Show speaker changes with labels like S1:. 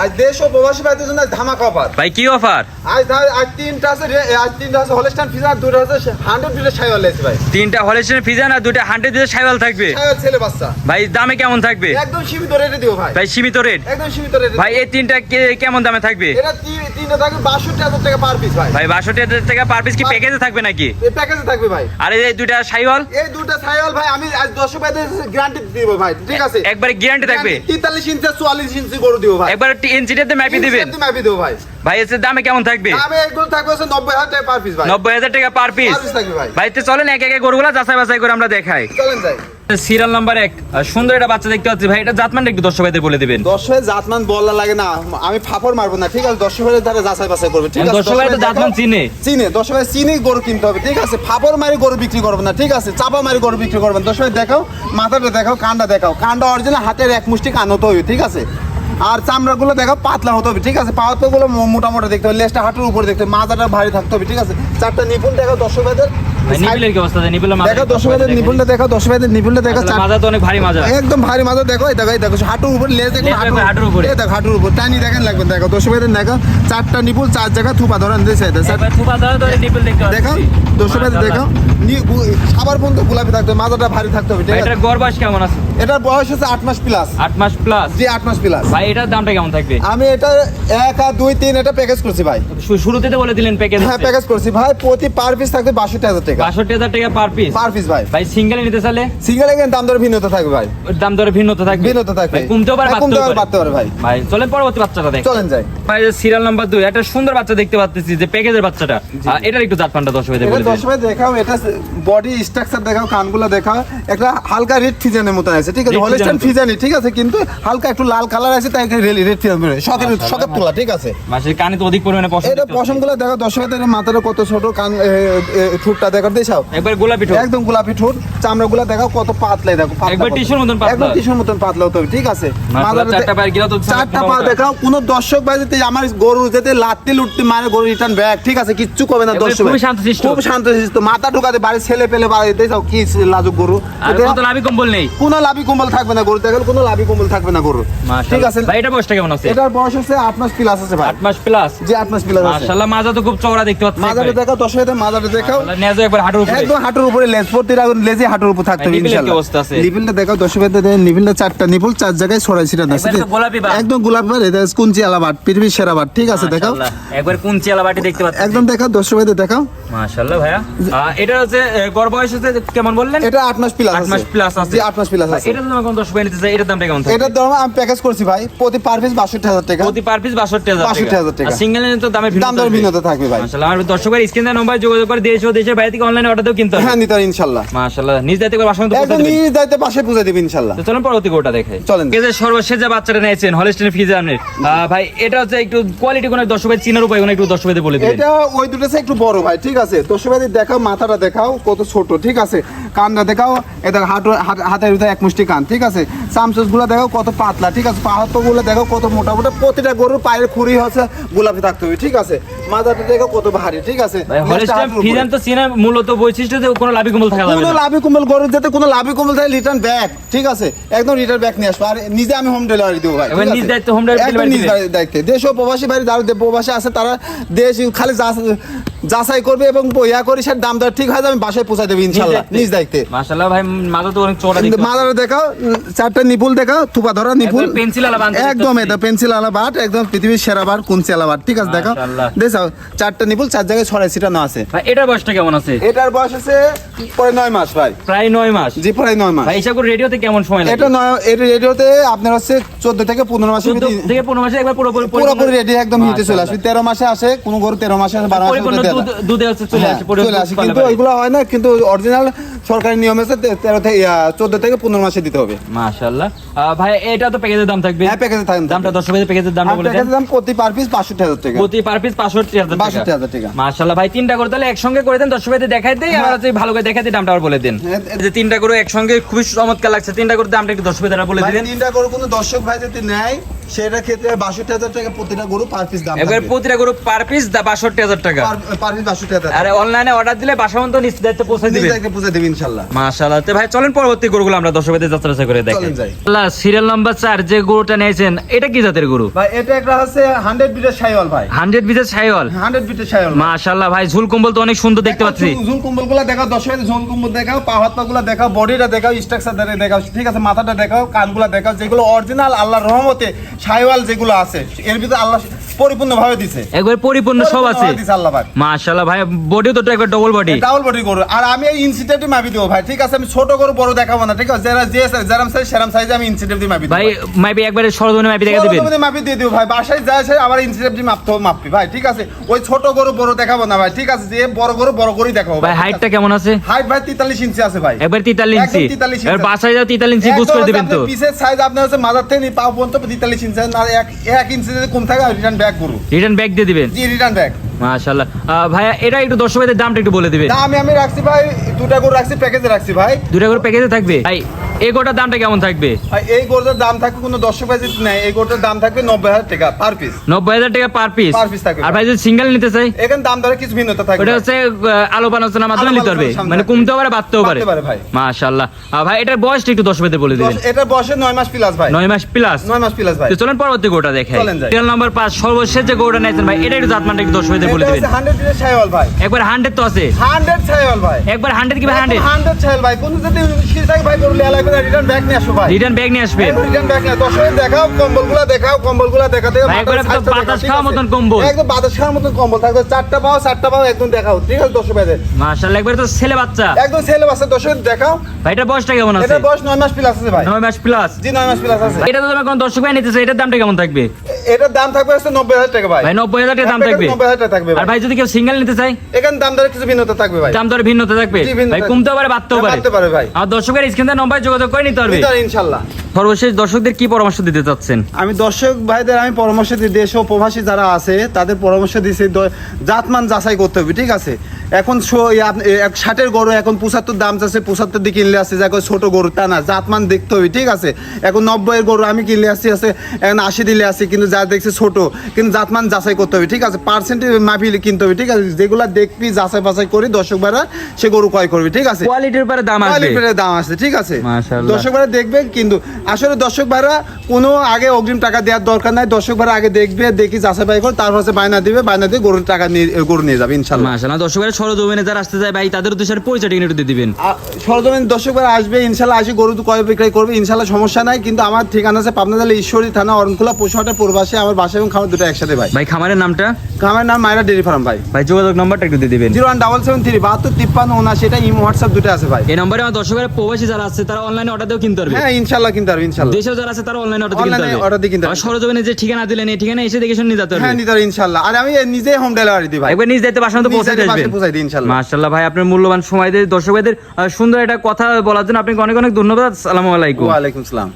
S1: আজ দেশ ও প্রবাসী ভাইদের জন্য ধামাকা অফার
S2: ভাই কি অফার
S1: আজ আজ তিনটা আছে আজ তিনটা আছে হলস্টাইন ফিজার দুটো আছে হান্ড্রেড দুটো সাইওয়াল আছে ভাই।
S2: তিনটা হলেস্টেন ফিজার আর দুটো হান্ড্রেড দিয়ে সাইওয়াল থাকবে?
S1: সাইওয়াল ছেলে বাচ্চা।
S2: ভাই দামে কেমন থাকবে?
S1: একদম সীমিত রেটে দিও ভাই।
S2: ভাই সীমিত রেট
S1: একদম সীমিত রেট
S2: ভাই এই তিনটা কে- কেমন দামে থাকবে?
S1: এটা তি- তিনটা থাকবে বাষট্টি হাজার টাকা পার পিস ভাই।
S2: ভাই বাষট্টি হাজার টাকা পার পিস কি প্যাকেজে থাকবে নাকি?
S1: প্যাকেজে থাকবে ভাই।
S2: আর এই দুইটা সাইওয়াল
S1: এই দুটো সাইওয়াল ভাই আমি আজ ভাইদের গ্যারান্টি দিব ভাই ঠিক আছে?
S2: একবারে গ্যারান্টি থাকবে?
S1: তেতাল্লিশ ইঞ্চি চুয়াল্লিশ ইঞ্চি গরু দিব ভাই।
S2: একবার ইঞ্চিটাতে ম্যাপি দিবেন?
S1: মাপি দেবো ভাই।
S2: ভাই এর দামে কেমন থাকবে?
S1: আমি এগুলো থাকবে টাকা পার পিস ভাই।
S2: নব্বই হাজার টাকা পার পিস
S1: পার পিস থাকবে ভাই।
S2: ভাইতে চলেন এক এক গরুগুলা যাচাই বাছাই করে আমরা দেখাই।
S1: চলেন যাই।
S2: সিরিয়াল নাম্বার এক। সুন্দর একটা বাচ্চা দেখতে পাচ্ছি। ভাই এটা জাতমান একটু দর্শক ভাইদের বলে দিবেন।
S1: দর্শকের জাতমান বলা লাগে না। আমি ফাফর মারবো না ঠিক আছে? দর্শকের দ্বারা যাচাই বাছাই করবে ঠিক আছে?
S2: দর্শক ভাই জাতমান
S1: দেখো-
S2: চিনে।
S1: চিনে। দর্শকের চিনি গরু কিনতে হবে ঠিক আছে? মারি গরু বিক্রি করবে না ঠিক আছে? চাপা মারি গরু বিক্রি করবেন। দর্শকের দেখাও মাথাটা দেখাও কানটা দেখাও। কানটা অরিজিনাল হাতের এক মুষ্টি কান হতে হবে ঠিক আছে? আর চামড়াগুলো দেখো পাতলা হতে হবে ঠিক আছে? পাওয়াতগুলো মোটামোটা দেখতে হবে লেজটা হাঁটুর উপরে দেখতে হবে মাথাটা ভারী থাকতে হবে ঠিক আছে? চারটা নিপুণ দেখো দর্শক ভাইদের।
S2: ভাই নিপিলের কি অবস্থা? দেয় মাথা
S1: দেখো দর্শক ভাইদের নিপুণটা দেখো দর্শক ভাইদের নিপুণটা দেখো চার-
S2: তো অনেক ভারী মাজা
S1: একদম ভারী মাথা দেখো এই দেখো এই দেখো হাঁটুর উপর লেজ দেখো
S2: হাঁটুর উপরে।
S1: এই দেখো হাঁটুর উপর টানি দেখেন লাগবে দেখো ভাইদের দেখো চারটা নিপুল চার জায়গা থুপা ধরেন দিয়েছে
S2: থুপা দাও তো নিপিল দেখতে
S1: দেখো দর্শক ভাইদের দেখো খাবার পর্যন্ত গোলাপি থাকতে হবে মাথাটা ভারী থাকতে হবে ঠিক
S2: এটার গড় বয়স কেমন আছে?
S1: এটার বয়স হচ্ছে আট মাস প্লাস
S2: আট মাস প্লাস
S1: জি আট মাস প্লাস
S2: ভাই এটার দামটা কেমন থাকবে?
S1: আমি এটা এক আর দুই তিন এটা প্যাকেজ করছি ভাই।
S2: শুরুতে তো বলে দিলেন প্যাকেজ
S1: হ্যাঁ প্যাকেজ করছি ভাই প্রতি পার পিস থাকবে বাষট্টি হাজার টাকা।
S2: বাষট্টি হাজার টাকা পার পিস
S1: পার পিস ভাই।
S2: ভাই সিঙ্গেলে নিতে চাইলে?
S1: সিঙ্গেল এখানে দাম দরে ভিন্নতা থাকবে ভাই।
S2: দাম দরে ভিন্নতা থাকবে?
S1: ভিন্নতা থাকবে।
S2: কমতেও পারে
S1: কমতেও পারে,
S2: পারে
S1: বাড়তে পারে ভাই।
S2: ভাই চলেন পরবর্তী বাচ্চাটা দেখ।
S1: চলেন যাই।
S2: ভাই সিরিয়াল নাম্বার দুই একটা সুন্দর বাচ্চা দেখতে পাচ্ছি যে প্যাকেজের বাচ্চাটা। এটার একটু জাত পানটা দশ
S1: এটা
S2: বলে
S1: ভাই দেখাও এটা বডি স্ট্রাকচার দেখাও কানগুলো দেখাও। একটা হালকা রেড ফিজানের মতো আছে ঠিক আছে? হলিস্টান ফিজানি ঠিক আছে? কিন্তু হালকা একটু লাল কালার আছে তাই রেড রেড ফিজান বেরোয় শখের শখের তোলা ঠিক আছে?
S2: মাসের কানে তো অধিক পরিমাণে পছন্দ
S1: এটা পশমগুলো দেখো দশ মাথাটা কত ছোট কান ঠোঁটটা দেখো দেখাও।
S2: একবার গোলাপি ঠোঁট।
S1: একদম গোলাপি ঠোঁট। চামড়াগুলো দেখাও কত পাতলাই দেখো
S2: একবার। টিস্যুর মতন পাতলা।
S1: একদম টিস্যুর মতন পাতলা হবে ঠিক আছে?
S2: চারটা পায়ের গিলা তো
S1: চারটা পা। দেখাও কোন দর্শক ভাই যদি আমার গরু যেতে লাত্তি লুটতি মারে গরু রিটার্ন ব্যাক ঠিক আছে? কিচ্ছু কবে না দর্শক
S2: খুবই
S1: ভাই।
S2: শান্তশিষ্ট।
S1: খুব শান্ত শিষ্ট মাথা ঢুকাতে বাড়ি ছেলে পেলে বাড়িতে যাও কি লাজুক গরু।
S2: আর কত লাভি কম্বল নেই।
S1: কোনো লাভি কম্বল থাকবে না গরু দেখেন কোনো লাভি কম্বল থাকবে না গরু। ঠিক আছে?
S2: ভাই এটা বয়সটা কেমন আছে?
S1: এটার বয়স হচ্ছে আট মাস প্লাস আছে ভাই।
S2: আট মাস প্লাস
S1: যে আট মাস প্লাস আছে।
S2: মাশাআল্লাহ মাজা তো খুব চওড়া দেখতে পাচ্ছি
S1: মাজারে দেখাও দশ হাজার মাজারে দেখাও
S2: নেজো একবার হাঁটুর উপরে।
S1: একদম হাঁটুর উপরে লেজ প্রতিটা লেজে হাঁটুর উপর থাকতে হবে ইনশাআল্লাহ
S2: অবস্থা আছে?
S1: নিপিলটা হাজার নিপিলটা চারটা নিপুল চার জায়গায় ছড়াই ছিটা আছে। একদম গোলাপি বাট এটা কুঞ্চি আলাবাট পৃথিবীর সেরা বাট ঠিক আছে দেখাও।
S2: একবার দেখতে পাচ্ছি।
S1: একদম দেখাও দেখাও।
S2: মাশাআল্লাহ ভাইয়া। এটা হচ্ছে আহ, গড় বয়স হচ্ছে কেমন বললেন?
S1: এটা আট মাস প্লাস
S2: আট মাস প্লাস আছে।
S1: জি মাস প্লাস আছে।
S2: এটা তো কোন দশ নিতে চাই এটার দামটা কেমন থাকে
S1: এটার দাম আমি প্যাকেজ করছি ভাই প্রতি পার পিস বাষট্টি হাজার টাকা।
S2: প্রতি পার পিস বাষট্টি হাজার
S1: 62,000 টাকা।
S2: সিঙ্গেল তো দামে
S1: দাম দর ভিন্নতা থাকবে ভাই।
S2: মাশাআল্লাহ আমার দর্শকের স্ক্রিনে নম্বর যোগাযোগ করে দেশ ও দেশের বাইরে থেকে অনলাইনে অর্ডার কিনতে
S1: হ্যাঁ নিতে পারি ইনশাল্লাহ
S2: মাশাআল্লাহ নিজ দায়িত্ব করে
S1: একদম নিজ দায়িত্বে পাশে পৌঁছে দিবি ইনশাল্লাহ
S2: তো চলুন পরবর্তী গোটা দেখে
S1: চলেন।
S2: সর্বশেষ যে বাচ্চাটা নিয়েছেন হলিস্টিন ভাই এটা হচ্ছে একটু কোয়ালিটি কোন ভাই চিনার উপায় কোন একটু বলে দিবেন।
S1: এটা ওই দুটো চেয়ে একটু বড় ভাই ঠিক আছে। সবাই দেখাও, মাথাটা দেখাও, কত ছোট, ঠিক আছে? কানটা দেখাও, এটা হাঁটু হাত- হাতের ভিতরে এক মুষ্টি কান, ঠিক আছে? চামচুসগুলো দেখাও, কত পাতলা, ঠিক আছে? পাহাড়গুলো দেখো কত মোটামুটি মোটা, প্রতিটা গরুর পায়ের খুঁড়ি হচ্ছে গোলাপি থাকতে হবে, ঠিক আছে? দেখো কত ভারী ঠিক আছে।
S2: ফিজান তো চিনার মূলত বৈশিষ্ট্য যে কোনো লাভি কম্বল থাকা
S1: কোনো লাভি কুম্বল যাতে কোনো লাভি কুম্বল থাকে রিটার্ন ব্যাক ঠিক আছে একদম রিটার্ন ব্যাক নিয়ে আসব আর নিজে আমি হোম ডেলিভারি দেবো ভাই
S2: নিজ? দায়িত্বে delivery
S1: একদম নিজ। দায়িত্বে দেশ ও প্রবাসী বাড়ি যারা প্রবাসী আছে তারা দেশ খালি যাচাই করবে এবং ইয়া করি সে দাম দর ঠিক হয় আমি বাসায় পৌঁছাই দেবো ইনশাল্লাহ নিজ দায়িত্বে
S2: মাশাআল্লাহ ভাই তো অনেক পাচ্ছি।
S1: মাদারে দেখাও চারটা নিপুল দেখাও থুপা ধরা নিপুল
S2: pencil আলা দেখতে
S1: একদম এটা পেন্সিল আলা বাট একদম পৃথিবীর সেরা বার কুঞ্চি আলা বাট ঠিক আছে দেখাও
S2: মাশাআল্লাহ।
S1: চারটা নিপুল চার জায়গায় ছড়াই ছিটানো আছে।
S2: ভাই এটার বয়সটা কেমন আছে?
S1: এটার বয়স আছে পরে নয় মাস ভাই।
S2: প্রায় নয় মাস?
S1: জি প্রায় নয় মাস।
S2: ভাই হিসাব করে রেডিওতে কেমন সময় লাগে?
S1: এটা নয় এটা রেডিওতে আপনার হচ্ছে চোদ্দ থেকে পনেরো মাসের ভিতরে
S2: থেকে পনেরো মাসে একবার পুরোপুরি
S1: পুরোপুরি রেডি একদম হিটে চলে আসবে। তেরো মাসে আসে কোনো গরু তেরো মাসে আসে বারো মাসে
S2: দুধে হচ্ছে চলে
S1: হ্যাঁ,
S2: আসে
S1: চলে আসে। কিন্তু। ওইগুলো হয় না কিন্তু অরিজিনাল সরকারি নিয়ম আছে তেরো থেকে চোদ্দ থেকে পনেরো মাসে দিতে হবে।
S2: মাশাআল্লাহ। আহ, ভাই এটা তো প্যাকেজের দাম থাকবে।
S1: হ্যাঁ প্যাকেজে থাকেন
S2: দামটা ভাইদের প্যাকেজের বলে
S1: প্যাকেজের দাম প্রতি পার পিস পাঁচষট্টি হাজার টাকা।
S2: প্রতি পার পিস পাঁচষট্টি হাজার
S1: হাজার টাকা।
S2: মাশাল্লাহ ভাই তিনটা করে তাহলে একসঙ্গে করে দেন ভাইদের দেখাই দেই আর হচ্ছে ভালো করে দেখাই দিই দামটা আবার বলে দিন।
S1: হ্যাঁ,
S2: যে তিনটা করে একসঙ্গে খুবই চমৎকার লাগছে তিনটা করে দামটা একটু ভাইদের বলে দিলেন
S1: তিনটা গরু কোনো দর্শক ভাই যদি নেয় সেটা ক্ষেত্রে বাষট্টি হাজার টাকা প্রতিটা গরু পার পিস দাম
S2: এবার প্রতিটা গরু পার পিস বাষট্টি হাজার টাকা।
S1: পার পিস বাষট্টি হাজার
S2: আর অনলাইনে অর্ডার দিলে বাসা পর্যন্ত নিশ্চিত দায়িত্ব পৌঁছে দিবে।
S1: নিজে পুজো দেবে ইনশাল্লাহ
S2: মাশাআল্লাহ। তো ভাই চলেন পরবর্তী গরুগুলো আমরা দর্শক যাত্রা যাত্রা করে দেখি। আল্লাহ সিরিয়াল নাম্বার চার যে গরুটা নিয়েছেন এটা কি জাতের গরু?
S1: ভাই এটা একটা হচ্ছে হান্ড্রেড বিটের সাইওয়াল ভাই।
S2: হান্ড্রেড বিজের ছাইওয়াল
S1: হান্ড্রেড বিটের সাইওয়াল
S2: মাশাআল্লাহ ভাই ঝুল কম্বল তো অনেক সুন্দর দেখতে পাচ্ছি।
S1: ঝুল কুম্বলগুলা দেখাও ঝুল কুম্বল দেখাও পা হাত দেখাও বডিটা দেখাও স্ট্রাকচার দেখাও ঠিক আছে মাথাটা দেখাও কানগুলা দেখাও যেগুলো অরিজিনাল আল্লাহর রহমতে সাইওয়াল যেগুলো আছে এর ভিতরে আল্লাহ দিছে।
S2: একবার পরিপূর্ণ সব আছে। মাশাআল্লাহ ভাই বডিও তো একবার ডবল বডি
S1: ডাবল বডি গরু আর আমি এই মাপি দেবো ভাই ঠিক আছে? আমি ছোট গরু বড় দেখাবো না ঠিক আছে? যারা যে যেরাম সাইজ সেরাম সাইজে আমি মাপি দেবো
S2: ভাই একবারে সরজনে মাইবি দেখা দিবেন।
S1: মাপি দিয়ে দিও ভাই। বাসায় যায় সে আবার মাপতে মাপি ভাই ঠিক আছে? ওই ছোট গরু বড় দেখাবো না ভাই ঠিক আছে? যে বড় গরু বড় গরুই দেখাবো
S2: ভাই হাইটটা কেমন আছে?
S1: হাইট ভাই 43 ইঞ্চি আছে ভাই।
S2: একবার তেতাল্লিশ ইঞ্চি
S1: একদম 43 ইঞ্চি।
S2: এবার বাসায় যাও তেতাল্লিশ ইঞ্চি বুঝ করে দিবেন তো।
S1: পিসের সাইজ আপনার হচ্ছে মাথার থেকে পাও পর্যন্ত 43 ইঞ্চি আর এক এক ইঞ্চি যদি কম থাকে রিটার্ন ব্যাক গরু
S2: রিটার্ন ব্যাক দিয়ে দিবেন?
S1: জি রিটার্ন ব্যাক
S2: মাশাআল্লাহ। ভাইয়া এটা একটু দামটা একটু বলে দিবেন।
S1: দাম আমি রাখছি ভাই দুটা রাখছি প্যাকেজে রাখছি ভাই।
S2: দুটা করে প্যাকেজে থাকবে? ভাই এই গোটার দামটা কেমন থাকবে?
S1: এই দাম থাকবে কোনো দর্শক ভাই যদি নেয় এই দাম থাকবে নব্বই হাজার টাকা পার পিস
S2: নব্বই হাজার টাকা পার পিস
S1: Per piece থাকবে।
S2: আর ভাই যদি সিঙ্গেল নিতে চাই?
S1: এখানে দাম কিছু ভিন্নতা থাকবে ভাই।
S2: হচ্ছে আহ, আলোপ আলোচনার মাধ্যমে নিতে পারবে। মানে কমতেও পারে বাড়তেও পারে।
S1: ভাই।
S2: মাশাআল্লাহ। ভাই এটার বয়সটা একটু দর্শক বলে দিবেন।
S1: এটার বয়সে নয় মাস প্লাস ভাই।
S2: নয় মাস প্লাস
S1: নয় মাস প্লাস ভাই।
S2: তো চলেন পরবর্তী গোটা দেখে
S1: চলেন যাই।
S2: নাম্বার পাঁচ সর্বশেষ যে গোটা নিয়েছেন ভাই এটা একটু জাতমানটা একটু দর্শক বলে দিবেন।
S1: হান্ড্রেড পিসের ছাইওয়াল ভাই।
S2: একবার হান্ড্রেড তো আছে।
S1: হান্ড্রেড ছাইওয়াল ভাই।
S2: একবার হান্ড্রেড কি ভাই হান্ড্রেড?
S1: হান্ড্রেড ছাইওয়াল ভাই। কোন যদি ভাই করলে এলাই করে রিটার্ন ব্যাক নিয়ে আসো ভাই।
S2: রিটার্ন ব্যাগ নিয়ে আসবেন
S1: রিটার্ন ব্যাক নিয়ে দেখাও কম্বলগুলো দেখাও কম্বলগুলো দেখাতে
S2: ভাই, একবারে
S1: মাথার
S2: একদম বাতাস খাওয়ার মতন কম্বল।
S1: একদম বাতাস খাওয়ার মতন কম্বল। থাকবে চারটা পাও চারটা পাও একদম দেখাও। ঠিক আছে দর্শক ভাইদের?
S2: মাশাআল্লাহ একবার তো ছেলে বাচ্চা।
S1: একদম ছেলে বাচ্চা দর্শক দেখাও।
S2: ভাই এটার বয়সটা কেমন আছে?
S1: এটা বয়স নয় মাস প্লাস আছে ভাই।
S2: নয় মাস প্লাস
S1: জি নয় মাস প্লাস আছে।
S2: এটা তো কোন দর্শক ভাই নিতেছে এটার দামটা কেমন থাকবে?
S1: এটার দাম থাকবে হচ্ছে নব্বই হাজার টাকা ভাই।
S2: ভাই নব্বই হাজার টাকা দাম থাকবে?
S1: নব্বই হাজার টাকা থাকবে
S2: আর ভাই যদি কেউ সিঙ্গেল নিতে চাই
S1: এখানে দাম দরে কিছু ভিন্নতা থাকবে ভাই।
S2: দাম দরে ভিন্নতা থাকবে? ভাই কমতেও পারে বাড়তেও
S1: হ্যাঁ,
S2: পারে।
S1: বাড়তে পারে ভাই।
S2: আর দর্শকের স্ক্রিনে নম্বর যোগাযোগ করে নিতে পারবে?
S1: ভিতরে ইনশাল্লাহ।
S2: সর্বশেষ দর্শকদের কি পরামর্শ দিতে চাচ্ছেন?
S1: আমি দর্শক ভাইদের আমি পরামর্শ দিই দেশ ও প্রবাসী যারা আছে তাদের পরামর্শ দিচ্ছি দ- জাতমান যাচাই করতে হবে ঠিক আছে? এখন ষাটের গরু এখন পঁচাত্তর দাম চাচ্ছে পঁচাত্তর দিয়ে কিনলে আসছে যে এখন ছোট গরু তা না জাতমান দেখতে হবে ঠিক আছে? এখন নব্বইয়ের গরু আমি কিনলে আসছি আছে এখন আশি দিলে আসছি কিন্তু যা দেখছি ছোট কিন্তু জাতমান যাচাই করতে হবে ঠিক আছে? পার্সেন্টে মাপি কিনতে হবে ঠিক আছে? যেগুলো দেখবি যাচাই বাছাই করে দর্শক ভাইরা সে গরু ক্রয় করবে ঠিক আছে?
S2: কোয়ালিটির উপরে দাম
S1: কোয়ালিটির দাম আছে ঠিক আছে? দর্শক ভাইরা দেখবে কিন্তু আসলে দর্শক ভাইরা কোনো আগে অগ্রিম টাকা দেওয়ার দরকার নাই দর্শক ভাইরা আগে দেখবে দেখি যাচাই বাই করে তারপর হচ্ছে বায়না দিবে বায়না দিয়ে গরুর টাকা নিয়ে গরু নিয়ে যাবে ইনশাল্লাহ
S2: দর্শকের সরজমিনে যারা আসতে যায় ভাই তাদের উদ্দেশ্যে পরিচয়টা একটু দিয়ে দিবেন
S1: সরজমিন দর্শক ভাইরা আসবে ইনশাল্লাহ আসি গরু তো ক্রয় বিক্রয় করবে ইনশাল্লাহ সমস্যা নাই কিন্তু আমার ঠিকানা আছে পাবনা জেলা ঈশ্বরী থানা অরণখোলা পশুহাটের পূর্বাসে আমার বাসা এবং খাবার দুটো একসাথে ভাই।
S2: ভাই খামারের নামটা?
S1: আমার নাম মায়রা ডেরি ফার্ম ভাই।
S2: ভাই যোগাযোগ নাম্বারটা একটু দিয়ে দিবেন।
S1: Zero one double seven three বাহাত্তর তিপ্পান্ন উনআশি এটা ইমো হোয়াটসঅ্যাপ দুটো আছে ভাই।
S2: এই নম্বরে আমার দর্শকের প্রবাসী যারা আছে তারা অনলাইনে অর্ডার দিয়েও কিনতে পারবে।
S1: হ্যাঁ ইনশাল্লাহ কিনতে পারবে ইনশাল্লাহ।
S2: দেশেও যারা আছে তারা অনলাইনে অর্ডার কিনতে পারবে।
S1: order দিয়ে কিনতে পারবে।
S2: সরজমিনে যে ঠিকানা দিলেন এই ঠিকানা এসে দেখে শুনে নিয়ে যেতে
S1: হ্যাঁ নিতে পারবে ইনশাল্লাহ। আর আমি নিজে হোম ডেলিভারি দিই ভাই।
S2: একবার নিজ দায়িত্বে মতো
S1: নিজ
S2: পৌঁছে
S1: দায়িত্বে দিই ইনশাল্লাহ।
S2: ভাই আপনার মূল্যবান সময় দিয়ে। দর্শক ভাইদের সুন্দর একটা কথা বলার জন্য আপনাকে অনেক অনেক ধন্যবাদ। আসসালামু আলাইকুম।
S1: ওয়ালাইকুম সালাম